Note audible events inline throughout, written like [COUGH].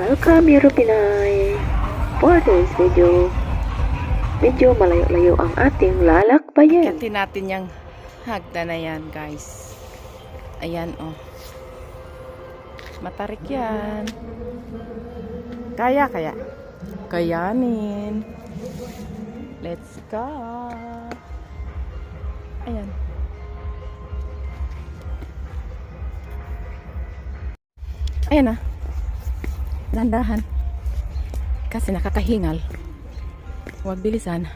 Welcome Europinay! For this video, medyo malayo-layo ang ating lalakbayan. Katin natin yung hagda na yan, guys. Ayan, oh. Matarik yan. Kaya, kaya. Kayanin. Let's go. Ayan. Ayan na. Dandahan. Kasi nakakahingal. Huwag bilisan.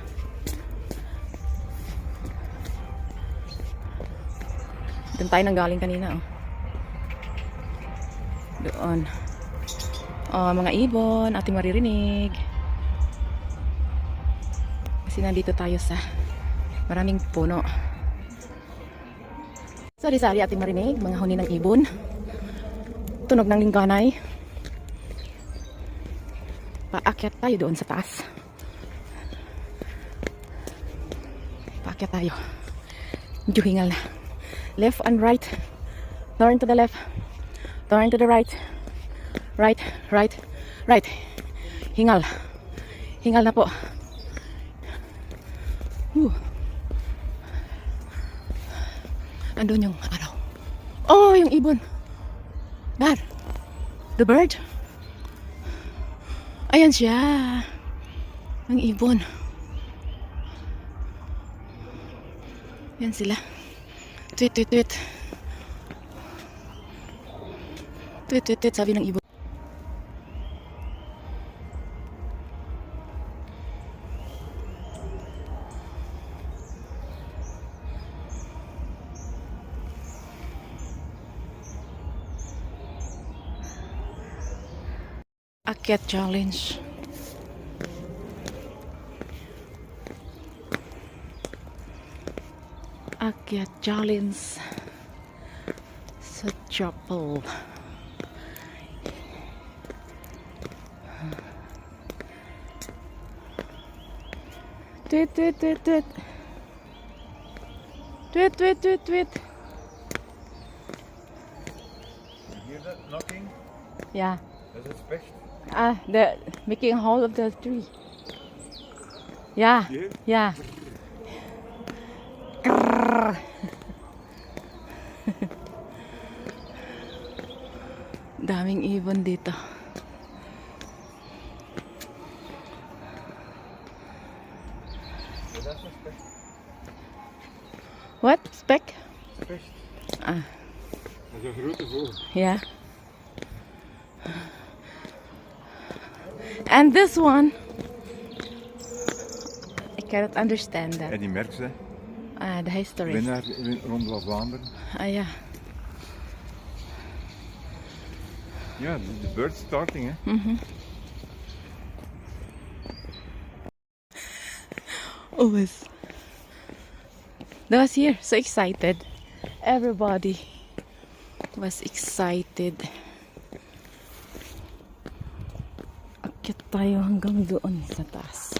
Doon tayo nang galing kanina, oh. Doon. Oh, mga ibon, ating maririnig. Kasi nandito tayo sa maraming puno. Sari-sari ating marinig, mga huni ng ibon. Tunog ng lingganay. Paakyat tayo doon sa taas. Paakyat tayo. Medyo hingal na. Left and right. Turn to the left. Turn to the right. Right right right. Hingal. Hingal na po. Whew. andun yung araw. Oh yung ibon. Dar. The bird ayan siya ang ibon yan sila Tweet, tweet, tweet. Tweet, tweet, tweet, sabi ng ibon. Akyat challenge. Akyat challenge sa chapel. Tweet, tweet, tweet, tweet. Tweet, tweet, tweet, tweet. Hear that knocking? Yeah. Dat is specht. Ah, the making a hole of the tree. Yeah. Yeah. Grrr. [LAUGHS] Daming ibon dito. Ja, dat is een specht. What? Spek? Specht. Ah, Dat is een grote vogel. yeah. And this one, I cannot understand that. En die merkt ze. Ah, the history. Winnaar win- Ronde van Vlaanderen. Ah, ja. Ja, de, bird starting hè. Always. That was here. So excited. Everybody was excited. Tayo hanggang doon sa taas.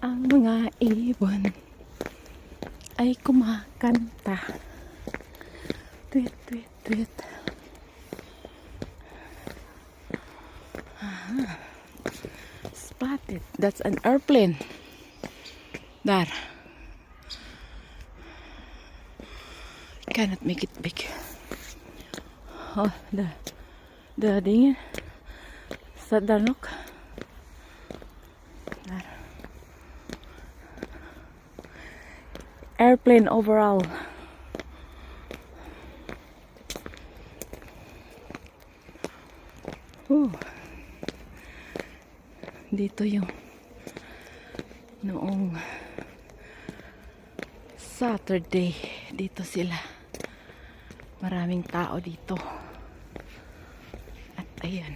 Ang mga ibon ay kumakanta. Tweet, tweet, tweet. Spotted. That's an airplane. There. Cannot make it big. Oh, the the thing sa danok. There. Airplane overall. Ooh. Dito yung noong Saturday dito sila maraming tao dito. At ayan.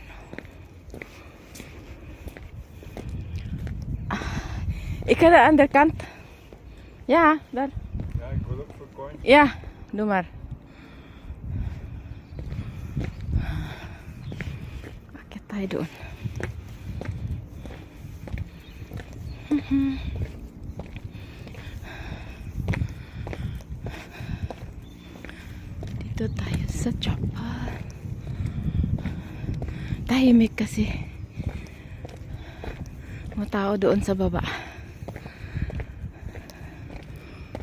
Ah, ikaw na undercant yeah that yeah go look for coins. Yeah dumar. Bakit tayo doon? Mm-hmm. Dito tayo sa Japan. Tahimik kasi. Mga tao doon sa baba.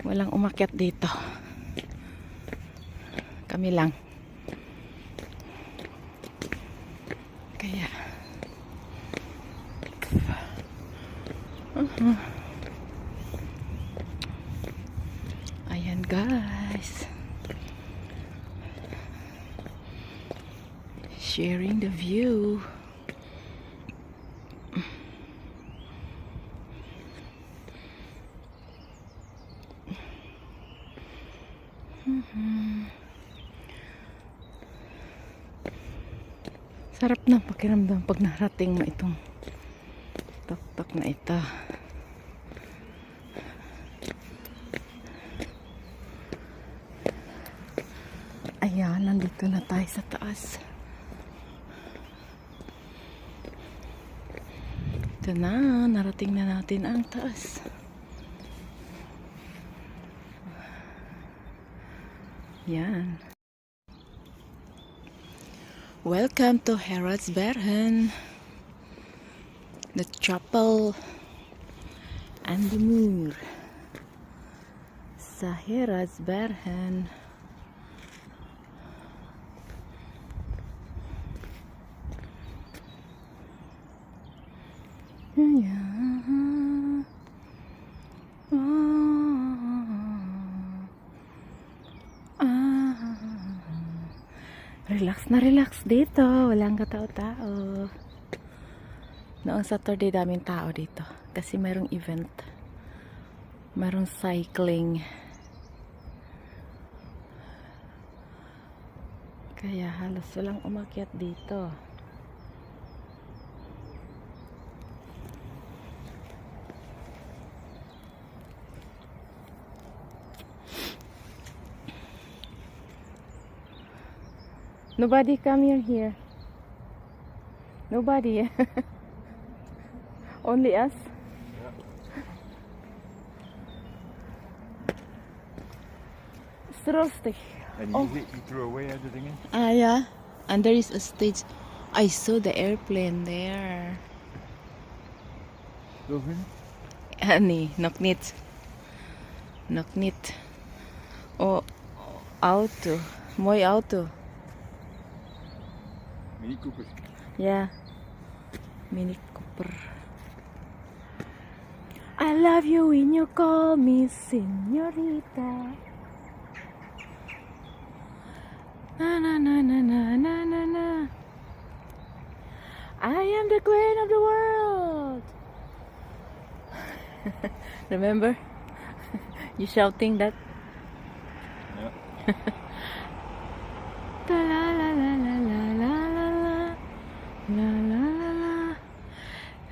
Walang umakyat dito. Kami lang. Kaya. Uh-huh. Ayan guys. Sharing the view. Sarap ng pakiramdam pag narating mo itong tuktok na ito. Ayan, nandito na tayo sa taas. Ito na, narating na natin ang taas. Yan. Welcome to Heradsbergen. The chapel and the moor. Sa Heradsbergen. Relax na relax dito. Walang katao-tao. Noong Saturday daming tao dito. Kasi merong event. Merong cycling. Kaya halos walang umakyat dito. Nobody come in here. Nobody. [LAUGHS] Only us. It's rustic. And Oh. you threw away everything in. Ah, yeah. And there is a stage. I saw the airplane there. Ani, Noknit. Noknit. Oh, auto. Mooi auto. Mini Cooper. Yeah. Mini Cooper. I love you when you call me señorita. Na na na na na na na na. I am the queen of the world. [LAUGHS] Remember? [LAUGHS] you shouting that? Yeah. [LAUGHS]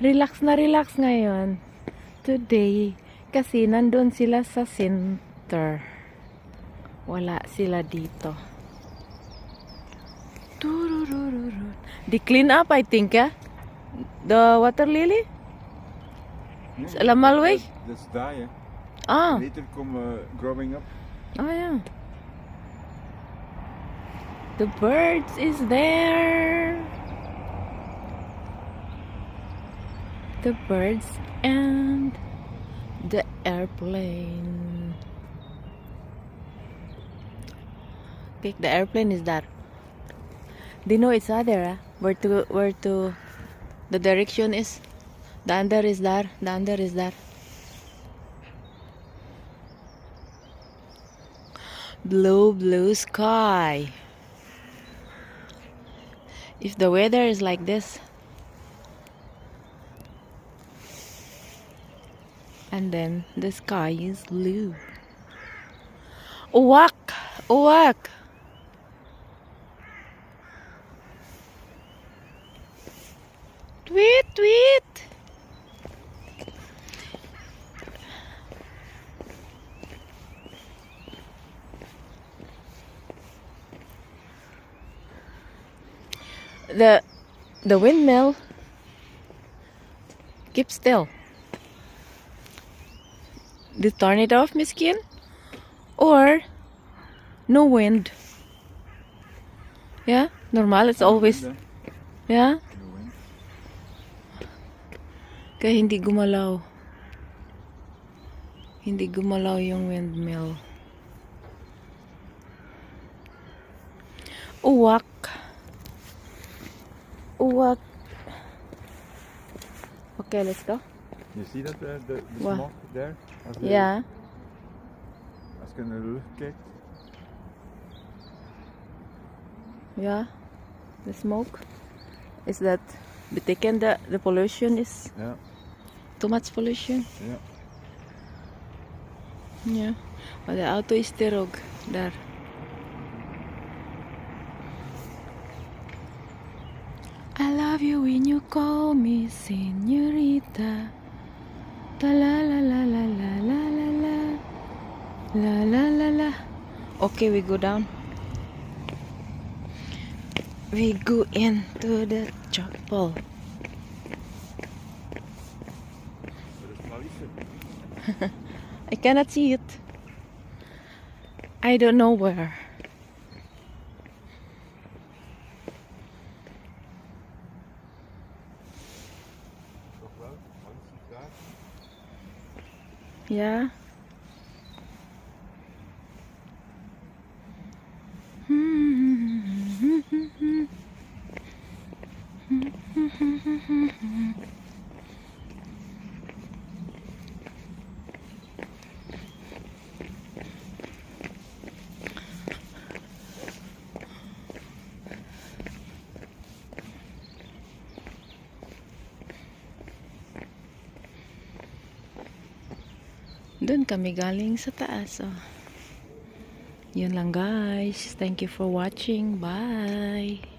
Relax na relax ngayon today kasi nandun sila sa center wala sila dito they clean up I think yeah? the water lily Yeah, Is allemaal weg? That's die, hè. ah Later come uh, growing up. Oh yeah. The birds is there. The birds and the airplane. Okay, the airplane is there. They know it's there. ah. Where to where to the direction is. The under is there. The under is there. blue blue sky if the weather is like this and then the sky is blue. Uwak uwak tweet tweet. The the windmill keep still they turn it off miskin or no wind Yeah, normal. It's always, The yeah. Kaya hindi gumalaw. Hindi gumalaw yung windmill. Uwak. Uwak. Okay, let's go. You see that uh, the, the smoke there? Yeah. Als je naar de lucht. Yeah. The smoke. Is that betekent that the pollution is Ja, too much pollution? ja. Ja. Maar de auto is er ook. Daar. I love you when you call me señorita. La la la la la la la la. La la la. Okay, we go down. We go into the chapel. [LAUGHS] I cannot see it. I don't know where. Toch wel? Maurice is daar. Yeah. Doon kami galing sa taas. Oh. Yun lang guys. Thank you for watching. Bye.